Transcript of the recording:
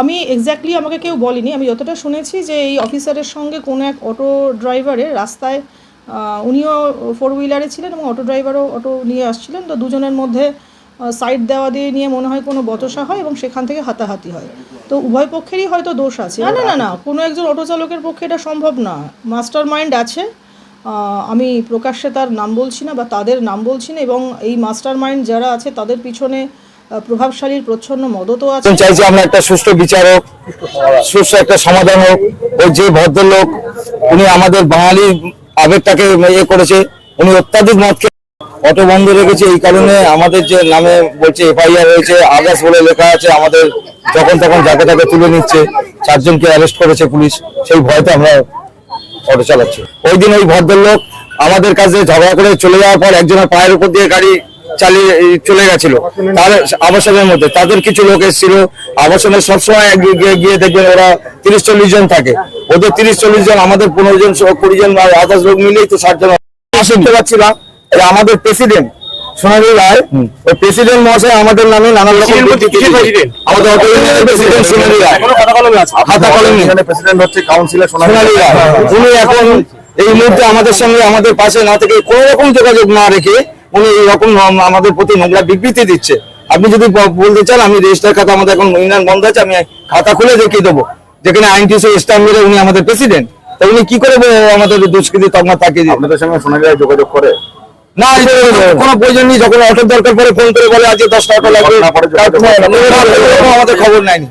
আমি এক্স্যাক্টলি আমাকে কেউ বলেনি। আমি যতটা শুনেছি যে এই অফিসারের সঙ্গে কোনো এক অটো ড্রাইভারের রাস্তায় উনিও ফোর হুইলারে ছিলেন এবং অটো ড্রাইভারও অটো নিয়ে আসছিলেন। তো দুজনের মধ্যে সাইড দেওয়া দিয়ে নিয়ে মনে হয় কোনো বচসা হয় এবং সেখান থেকে হাতাহাতি হয়। তো উভয় পক্ষেরই হয়তো দোষ আছে। না না না না কোনো একজন অটো চালকের পক্ষে এটা সম্ভব না। মাস্টার মাইন্ড আছে আমি প্রকাশ্যে তার নাম বলছি না বা তাদের নাম বলছি না এবং এই মাস্টার মাইন্ড যারা আছে তাদের পিছনে প্রভাবশালীর প্রচ্ছন্ন মদতও আছে। চাইছি আমরা একটা সুষ্ঠু বিচার হোক সুষ্ঠু একটা সমাধান হোক। ওই যে ভদ্রলোক, উনি আমাদের বাঙালি আবেগটাকে ইয়ে করেছে, উনি অত্যাধিক মতকে অটো বন্ধ রেখেছে। এই কারণে আমাদের যে নামে বলছে এফআইআর হয়েছে আগাস বলে লেখা আছে, আমাদের যখন তখন যাকে তাকে তুলে নিচ্ছে। চারজনকে অ্যারেস্ট করেছে পুলিশ, সেই ভয়তে আমরা অটো চালাচ্ছি। ওই দিন ওই ভদ্রলোক আমাদের কাছে ঝগড়া করে চলে যাওয়ার পর একজনের পায়ের উপর দিয়ে গাড়ি চালিয়ে চলে গেছিল। তার আবাসনের মধ্যে। তাদের কিছু লোক এসেছিল। আবাসনে সবসময় এক গিয়ে দেখবেন ওরা তিরিশ চল্লিশ জন থাকে। ওদের তিরিশ চল্লিশ জন আমাদের পনেরো জন কুড়ি জন আদার্স লোক মিলেই তো ষাট জন শুনতে পাচ্ছিলাম আমাদের প্রেসিডেন্ট সোনালী রায়। ওই প্রেসিডেন্ট মহাশয় আমাদের নামে নানা রকম আমাদের প্রেসিডেন্ট সোনালী রায়। খাতা কলমে এখানে প্রেসিডেন্ট হচ্ছে কাউন্সিলর সোনালী সোনালী রায়। উনি এখন এই মুহূর্তে আমাদের সঙ্গে আমাদের পাশে না থেকে কোনো রকম যোগাযোগ না রেখে উনি এইরকম আমাদের প্রতি নোংরা বিবৃতি দিচ্ছে। আপনি যদি বলতে চান আমি রেজিস্টার খাতা আমাদের এখন ইউনিয়ন বন্ধ আছে আমি খাতা খুলে দেখিয়ে দেবো। যেখানে আইনটিসি স্টাম্প মেরে উনি আমাদের প্রেসিডেন্ট তা উনি কি করে আমাদের দুষ্কৃতি তকমা দিন আপনাদের সঙ্গে সোনালী রায় যোগাযোগ করে? না কোনো প্রয়োজন নেই যখন অটোর দরকার পড়ে ফোন করে বলে আজকে দশটা অটো লাগবে। আমাদের খবর নেয়নি।